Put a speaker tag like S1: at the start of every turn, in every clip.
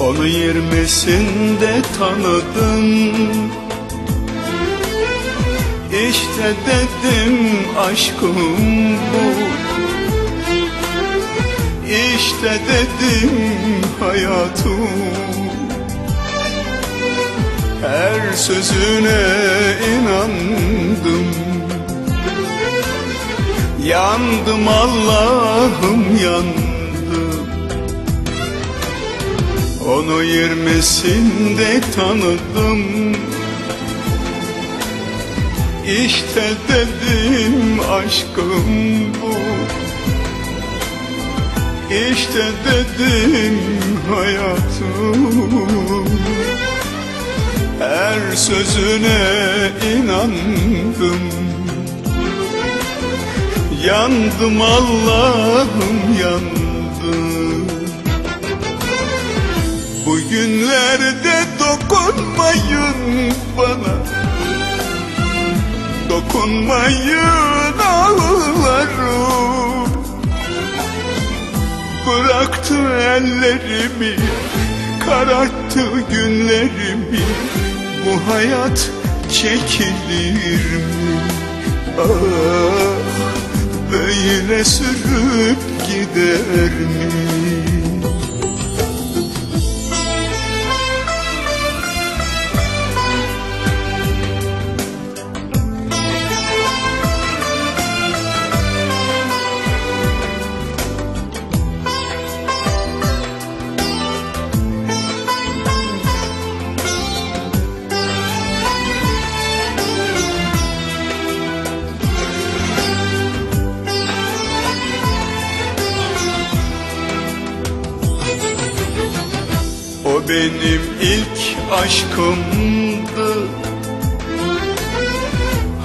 S1: Onu yirmisinde tanıdım. İşte dedim aşkım bu. İşte dedim hayatım. Her sözüne inandım. Yandım Allah'ım yandım Onu yirmisinde tanıdım. İşte dedim aşkım bu. İşte dedim hayatım. Her sözüne inandım. Yandım Allah'ım yandım Bugünlerde dokunmayın bana Dokunmayın ağlarım Bıraktı ellerimi Kararttı günlerimi Bu hayat çekilir mi? Ah böyle sürüp gider mi? O benim ilk aşkımdı.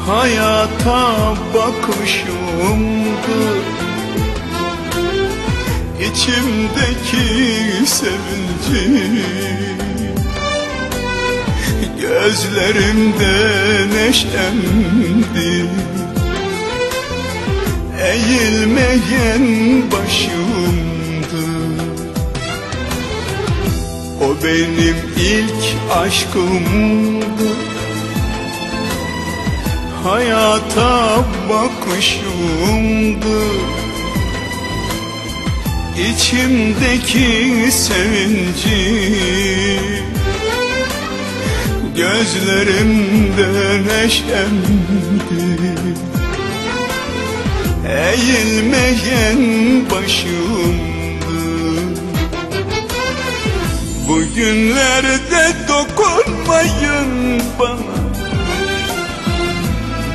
S1: Hayata bakışımdı İçimdeki sevinci Gözlerimde neşemdi. Eğilmeyen başımdı o benim ilk aşkımdı. Hayata bakışımdı. İçimdeki sevinci. Gözlerimde neşemdi. Eğilmeyen başımdı Bugünlerde dokunmayın bana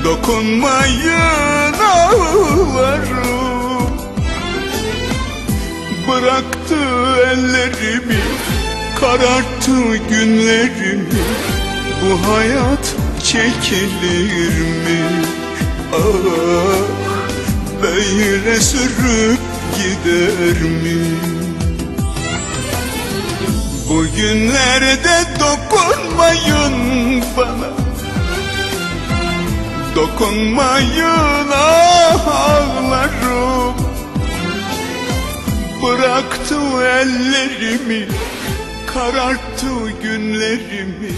S1: Dokunmayın ağlarım Bıraktı ellerimi Kararttı günlerimi Bu hayat çekilir mi? Ah böyle sürüp gider mi? Bugünlerde dokunmayın bana. Dokunmayın ah ağlarım. Bıraktı ellerimi Kararttı günlerimi.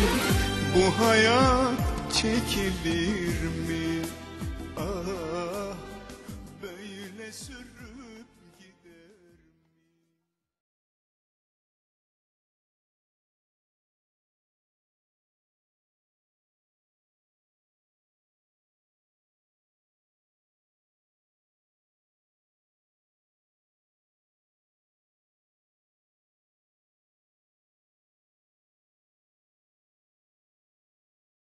S1: Bu hayat çekilir mi?